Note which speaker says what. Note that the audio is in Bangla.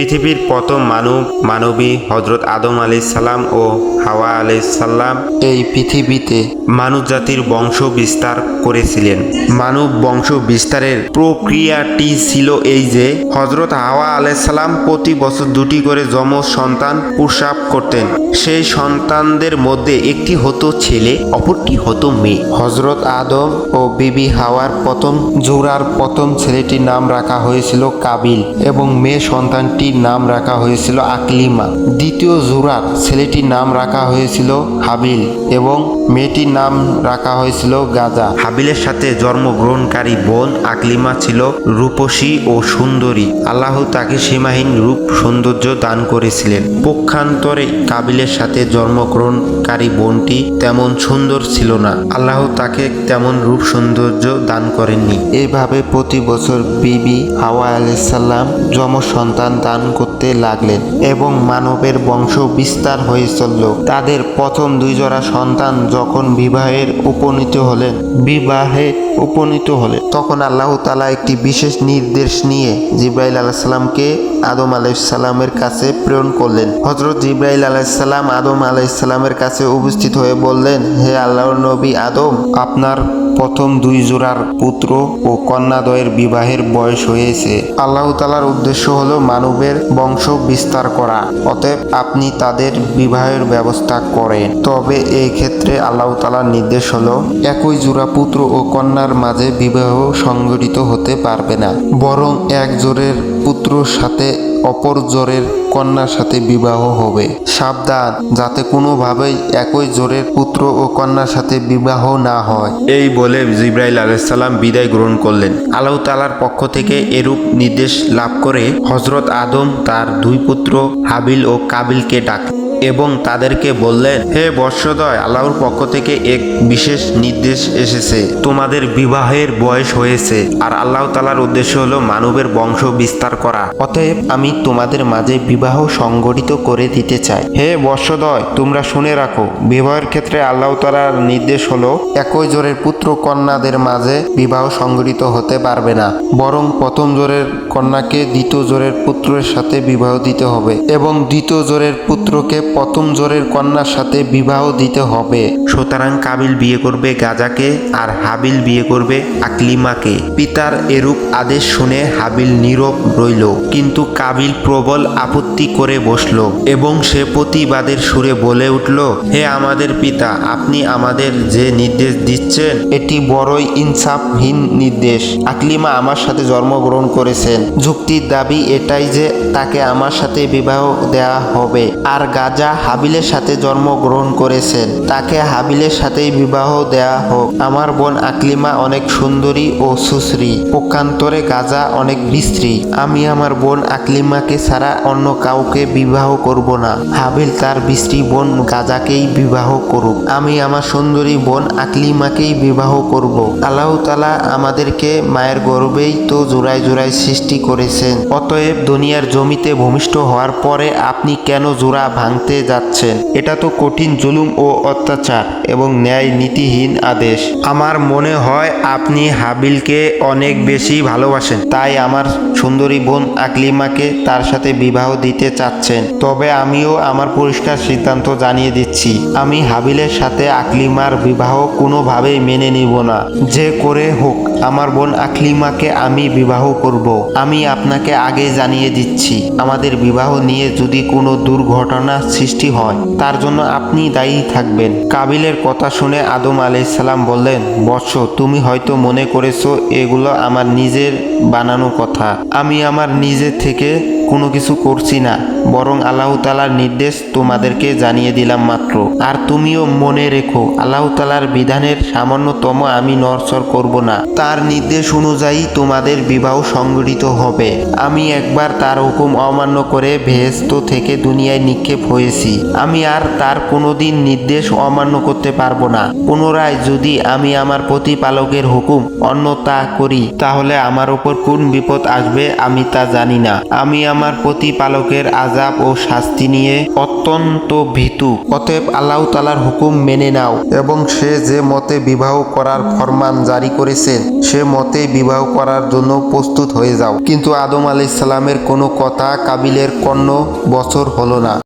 Speaker 1: পৃথিবীর প্রথম মানব মানবী হজরত আদম আলি সাল্লাম ও হাওয়া আলি সাল্লাম এই পৃথিবীতে মানব জাতির বংশ বিস্তার করেছিলেন। মানব বংশ বিস্তারের প্রক্রিয়াটি ছিল এই যে হজরত হাওয়া আলাইসাল্লাম প্রতি বছর দুটি করে যমজ সন্তান প্রসাব করতেন। সেই সন্তানদের মধ্যে একটি হতো ছেলে, অপরটি হতো মেয়ে। হজরত আদম ও বিবি হাওয়ার প্রথম জোড়ার প্রথম ছেলেটির নাম রাখা হয়েছিল কাবিল এবং মেয়ে সন্তানটির নাম রাখা হয়েছিল আকলিমা। দ্বিতীয় জোড়ার ছেলেটির নাম রাখা হয়েছিল হাবিল এবং মেয়েটির নাম রাখা হয়েছিল গাজা। হাবিলের সাথে জন্মগ্রহণকারী বোন আকলিমা ছিল রূপসী ও সুন্দরী। আল্লাহ তাকে সীমাহীন রূপ সৌন্দর্য দান করেছিলেন। পক্ষান্তরে কাবিলের সাথে জন্মগ্রহণকারী বোনটি তেমন সুন্দর ছিল না। আল্লাহ তাকে তেমন রূপ সৌন্দর্য দান করেননি। এভাবে প্রতি বছর বিবি হাওয়া আলাইসাল্লাম যম সন্তান দান করতে লাগলেন এবং মানবের বংশ বিস্তার হয়ে চলল। তাদের প্রথম দুই জোড়া সন্তান যখন বিবাহের উপনীত হলেন, বিবাহে উপনীত হলেন, তখন আল্লাহ তালা একটি বিশেষ নির্দেশ নিয়ে জিব্রাইল আলাহিসাল্লামকে আদম আলাইসাল্লামের কাছে প্রেরণ করলেন। হজরত জিব্রাইল আলাইসাল্লাম আদম আলাইসাল্লামের কাছে উপস্থিত হয়ে বললেন, হে আল্লাহর নবী আদম, আপনার প্রথম দুই জোড়ার পুত্র ও কন্যাদয়ের বিবাহের বয়স হয়েছে। আল্লাহ তালার উদ্দেশ্য হলো মানবের বংশ বিস্তার করা, অতএব আপনি তাদের বিবাহের ব্যবস্থা করেন। তবে এই ক্ষেত্রে আল্লাহ তালার নির্দেশ হলো, একই জোড়া পুত্র ও কন্যার মাঝে বিবাহ সংঘটিত হতে পারবে না। বরং এক জোরের পুত্রর সাথে অপর জোরের কন্যার সাথে বিবাহ হবে। সাবধান, যাতে কোনোভাবেই একই জোরের পুত্র ও কন্যার সাথে বিবাহ না হয়। এই বলে জিব্রাইল আলাইসাল্লাম বিদায় গ্রহণ করলেন। আল্লাহ তালার পক্ষ থেকে এরূপ নির্দেশ লাভ করে হজরত আদম তার দুই পুত্র হাবিল ও কাবিলকে ডাক। এবং তাদেরকে বললেন, হে বর্ষদয়, আল্লাহর পক্ষ থেকে এক বিশেষ নির্দেশ এসেছে। তোমাদের বিবাহের বয়স হয়েছে, আর আল্লাহ তালার উদ্দেশ্য হলো মানবের বংশ বিস্তার করা। অতএব আমি তোমাদের মাঝে বিবাহ সংগঠিত করে দিতে চাই। হে বর্ষদয়, তোমরা শুনে রাখো, বিবাহের ক্ষেত্রে আল্লাহ তালার নির্দেশ হলো, একই জোরের পুত্র কন্যাদের মাঝে বিবাহ সংগঠিত হতে পারবে না। বরং প্রথম জোরের কন্যাকে দ্বিতীয় জোরের পুত্রের সাথে বিবাহ দিতে হবে এবং দ্বিতীয় জোরের পুত্রকে প্রথম জোরের কন্যার সাথে বিবাহ দিতে হবে। সুতরাং কাবিল বিয়ে করবে গাজাকে আর হাবিল বিয়ে করবে আকলিমাকে। পিতার এরূপ আদেশ শুনে হাবিল নীরব রইল, কিন্তু কাবিল প্রবল আপত্তি করে বসল এবং সে প্রতিবাদের সুরে বলে উঠল, হে আমাদের পিতা, আপনি আমাদের যে নির্দেশ দিচ্ছেন, এটি বড়ই ইনসাফহীন নির্দেশ। আকলিমা আমার সাথে জন্মগ্রহণ করেছেন। যুক্তির দাবি এটাই যে তাকে আমার সাথে বিবাহ দেয়া হবে। আর গাজা হাবিলের সাথে জন্মগ্রহণ করেছেন। তাকে হাবিলের সাথেই বিবাহ দেয়া হোক। আমার বোন আকলিমা অনেক সুন্দরী ও সুশ্রী। পক্ষান্তরে গাজা অনেক বিশ্রী আমি আমার বোন আকলিমাকে ছাড়া অন্য কাউকে বিবাহ করব না। হাবিল তার বিশ্রী বোন গাজাকেই বিবাহ করুক। আমি আমার সুন্দরী বোন আকলিমাকেই বিবাহ করব। আল্লাহ তালা আমাদেরকে মায়ের গর্বেই তো জোড়ায় জোড়ায় সৃষ্টি করেছেন। অতএব দুনিয়ার জমিতে ভূমিষ্ঠ হওয়ার পরে আপনি কেন জোড়া ভাঙতে যাচ্ছেন। এটা তো কঠিন জুলুম ও অত্যাচার এবং ন্যায় নীতিহীন আদেশ। আমার মনে হয় আপনি হাবিলকে অনেক বেশি ভালোবাসেন। তাই আমার সুন্দরী বোন আকলিমাকে তার সাথে বিবাহ দিতে চাচ্ছেন। তবে আমিও আমার পরিষ্কার সিদ্ধান্ত জানিয়ে দিচ্ছি, আমি হাবিলের সাথে আকলিমার বিবাহ কোনোভাবেই মেনে নিব না। যে করে হোক, আমার বোন আকলিমাকে আমি বিবাহ করব। আমি আপনাকে আগে জানিয়ে দিচ্ছি, আমাদের বিবাহ নিয়ে যদি কোনো দুর্ঘটনা সৃষ্টি হয়। তার জন্য আপনি দায়ী থাকবেন। কাবিলের কথা শুনে আদম আলাইসাল্লাম বললেন, বৎস, তুমি হয়তো মনে করেছ এগুলো আমার নিজের বানানো কথা। আমি আমার নিজের থেকে কোনো কিছু করছি না, বরং আল্লাহ তালার নির্দেশ তোমাদেরকে জানিয়ে দিলাম মাত্র। আর তুমিও মনে রেখো, আল্লাহ তালার বিধানের সামান্যতম আমি নরসর করব না। তার নির্দেশ অনুযায়ী তোমাদের বিবাহ সংগঠিত হবে। আমি একবার তার হুকুম অমান্য করে ভেস্ত থেকে দুনিয়ায় নিক্ষেপ হয়েছি। আমি আর তার কোনোদিন নির্দেশ অমান্য করতে পারব না। পুনরায় যদি আমি আমার প্রতিপালকের হুকুম অন্য তা করি, তাহলে আমার ওপর কোন বিপদ আসবে আমি তা জানি না। আমি আমার আমার প্রতিপালকের আজাব ও শাস্তি নিয়ে অত্যন্ত ভীতু। অতএব আল্লাহ তালার হুকুম মেনে নাও এবং সে যে মতে বিবাহ করার ফরমান জারি করেছে সে মতে বিবাহ করার জন্য প্রস্তুত হয়ে যাও। কিন্তু আদম আলাইসাল্লামের কোনো কথা কাবিলের কর্ণ বছর হলো না।